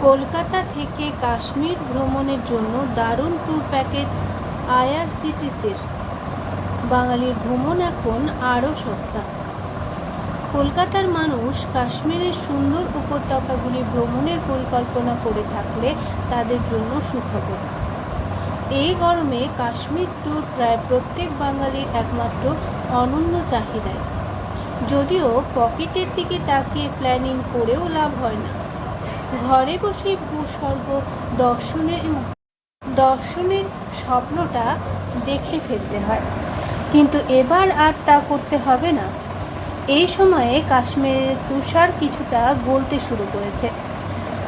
কলকাতা থেকে কাশ্মীর ভ্রমণের জন্য দারুণ ট্যুর প্যাকেজ আইআরসিটিসির। বাঙালির ভ্রমণ এখন আরও সস্তা। কলকাতার মানুষ কাশ্মীরের সুন্দর উপত্যকাগুলি ভ্রমণের পরিকল্পনা করে থাকলে তাদের জন্য সুখবর। এই গরমে কাশ্মীর ট্যুর প্রায় প্রত্যেক বাঙালির একমাত্র অনন্য চাহিদায়। যদিও পকেটের দিকে তাকিয়ে প্ল্যানিং করেও লাভ হয় না। ঘরে বসে ভূস্বর্গ দর্শনের দর্শনের স্বপ্নটা দেখে ফেলতে হয়। কিন্তু এবার আর তা করতে হবে না। এই সময়ে কাশ্মীরের তুষার কিছুটা গলতে শুরু করেছে।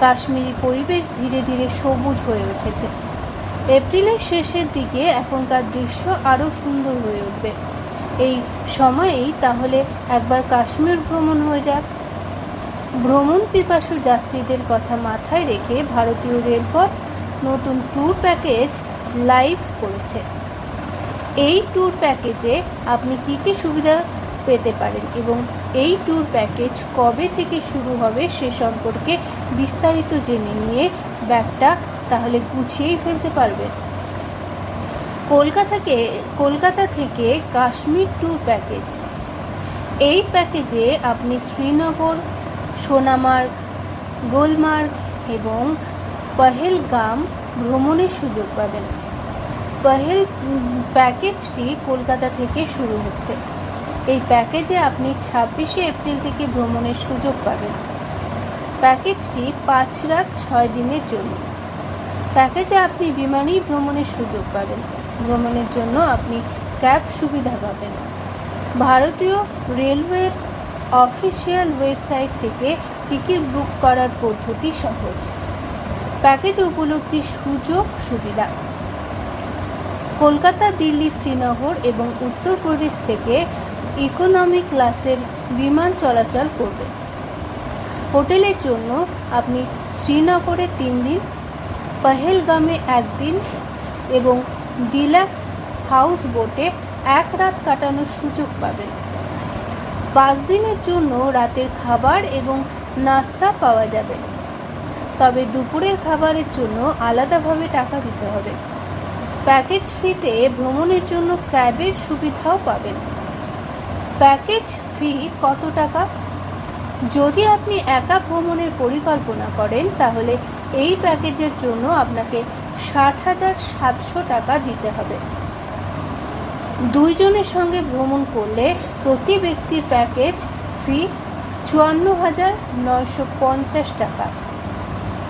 কাশ্মীরি পরিবেশ ধীরে ধীরে সবুজ হয়ে উঠেছে। এপ্রিলের শেষের দিকে এখনকার দৃশ্য আরও সুন্দর হয়ে উঠবে। এই সময়েই তাহলে একবার কাশ্মীর ভ্রমণ হয়ে যাক। ভ্রমণ পিপাসু যাত্রীদের কথা মাথায় রেখে ভারতীয় রেলপথ নতুন ট্যুর প্যাকেজ লাইভ করেছে। এই ট্যুর প্যাকেজে আপনি কী কী সুবিধা পেতে পারেন এবং এই ট্যুর প্যাকেজ কবে থেকে শুরু হবে সে সম্পর্কে বিস্তারিত জেনে নিয়ে ব্যাগটা তাহলে গুছিয়েই ফেলতে পারবেন। কলকাতাকে কলকাতা থেকে কাশ্মীর ট্যুর প্যাকেজ এই প্যাকেজে আপনি শ্রীনগর সোনামার্গ, গুলমার্গ এবং পহেলগাম ভ্রমণের সুযোগ পাবেন। পহেল প্যাকেজটি কলকাতা থেকে শুরু হচ্ছে। এই প্যাকেজে আপনি ছাব্বিশে এপ্রিল থেকে ভ্রমণের সুযোগ পাবেন। প্যাকেজটি পাঁচ রাত ছয় দিনের জন্য। প্যাকেজে আপনি বিমানেই ভ্রমণের সুযোগ পাবেন। ভ্রমণের জন্য আপনি ক্যাব সুবিধা পাবেন। ভারতীয় রেলওয়ের অফিসিয়াল ওয়েবসাইট থেকে টিকিট বুক করার পদ্ধতি সহজ। প্যাকেজ উপলব্ধির সুযোগ সুবিধা। কলকাতা, দিল্লি, শ্রীনগর এবং উত্তরপ্রদেশ থেকে ইকোনমি ক্লাসের বিমান চলাচল করবে। হোটেলের জন্য আপনি শ্রীনগরে তিন দিন, পহেলগামে একদিন এবং ডিলাক্স হাউস বোটে এক রাত কাটানোর সুযোগ পাবেন। পাঁচ দিনের জন্য রাতের খাবার এবং নাস্তা পাওয়া যাবে। তবে দুপুরের খাবারের জন্য আলাদাভাবে টাকা দিতে হবে। প্যাকেজ ফিতে ভ্রমণের জন্য ক্যাবের সুবিধাও পাবেন। প্যাকেজ ফি কত টাকা? যদি আপনি একা ভ্রমণের পরিকল্পনা করেন, তাহলে এই প্যাকেজের জন্য আপনাকে ষাট হাজার সাতশো টাকা দিতে হবে। দুইজনের সঙ্গে ভ্রমণ করলে প্রতি ব্যক্তির প্যাকেজ ফি চুয়ান্ন হাজার নয়শো পঞ্চাশ টাকা।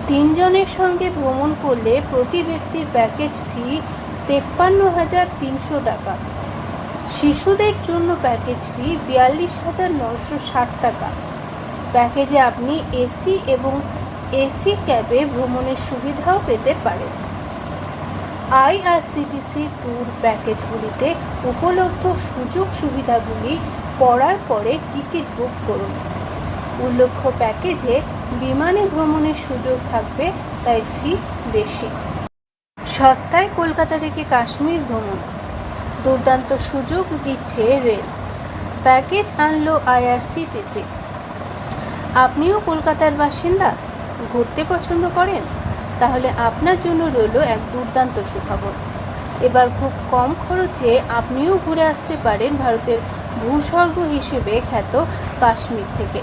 তিনজনের সঙ্গে ভ্রমণ করলে প্রতি ব্যক্তির প্যাকেজ ফি তেপ্পান্ন হাজার তিনশো টাকা। শিশুদের জন্য প্যাকেজ ফি বিয়াল্লিশ হাজার নশো ষাট টাকা। প্যাকেজে আপনি এসি এবং এসি ক্যাবে ভ্রমণের সুবিধাও পেতে পারেন। আইআরসিটিসি ট্যুর প্যাকেজগুলিতে উপলব্ধ সুযোগ সুবিধাগুলি পড়ার পরে টিকিট বুক করুন। উল্লেখ্য প্যাকেজে বিমানে ভ্রমণের সুযোগ থাকবে, তাই ফি বেশি। সস্তায় কলকাতা থেকে কাশ্মীর ভ্রমণ। দুর্দান্ত সুযোগ দিচ্ছে রেল। প্যাকেজ আনলো আইআরসিটিসি। আপনিও কলকাতার বাসিন্দা? ঘুরতে পছন্দ করেন? তাহলে আপনার জন্য রইল এক দুর্দান্ত সুখবর। এবার খুব কম খরচে আপনিও ঘুরে আসতে পারেন ভারতের ভূস্বর্গ হিসেবে খ্যাত কাশ্মীর থেকে।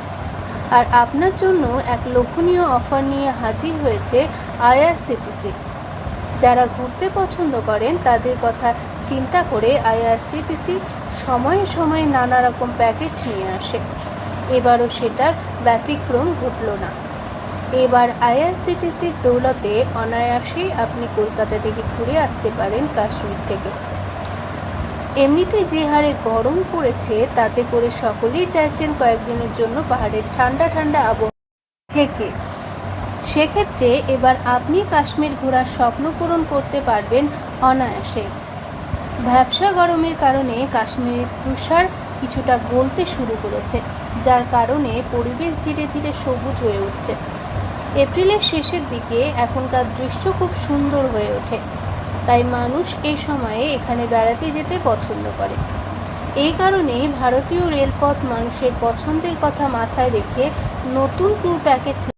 আর আপনার জন্য এক লক্ষণীয় অফার নিয়ে হাজির হয়েছে আইআরসিটিসি। যারা ঘুরতে পছন্দ করেন তাদের কথা চিন্তা করে আইআরসিটিসি সময়ে সময়ে নানা রকম প্যাকেজ নিয়ে আসে। এবারও সেটার ব্যতিক্রম ঘটল না। এবার আইআরসিটিসির দৌলতে অনায়াসেই আপনি কলকাতা থেকে ঘুরে আসতে পারেন কাশ্মীর থেকে। এমনিতে যে হারে গরম পড়েছে, তাতে করে সকলেই চাইছেন কয়েকদিনের জন্য পাহাড়ের ঠান্ডা ঠান্ডা আবহাওয়া থেকে। সেক্ষেত্রে এবার আপনি কাশ্মীর ঘোরার স্বপ্ন পূরণ করতে পারবেন অনায়াসে। ব্যবসা গরমের কারণে কাশ্মীরের তুষার কিছুটা গলতে শুরু করেছে, যার কারণে পরিবেশ ধীরে ধীরে সবুজ হয়ে উঠছে। এপ্রিলের শেষের দিকে এখনকার দৃশ্য খুব সুন্দর হয়ে ওঠে। তাই মানুষ এই সময়ে এখানে বেড়াতে যেতে পছন্দ করে। এই কারণে ভারতীয় রেলপথ মানুষের পছন্দের কথা মাথায় রেখে নতুন ট্যুর প্যাকেজ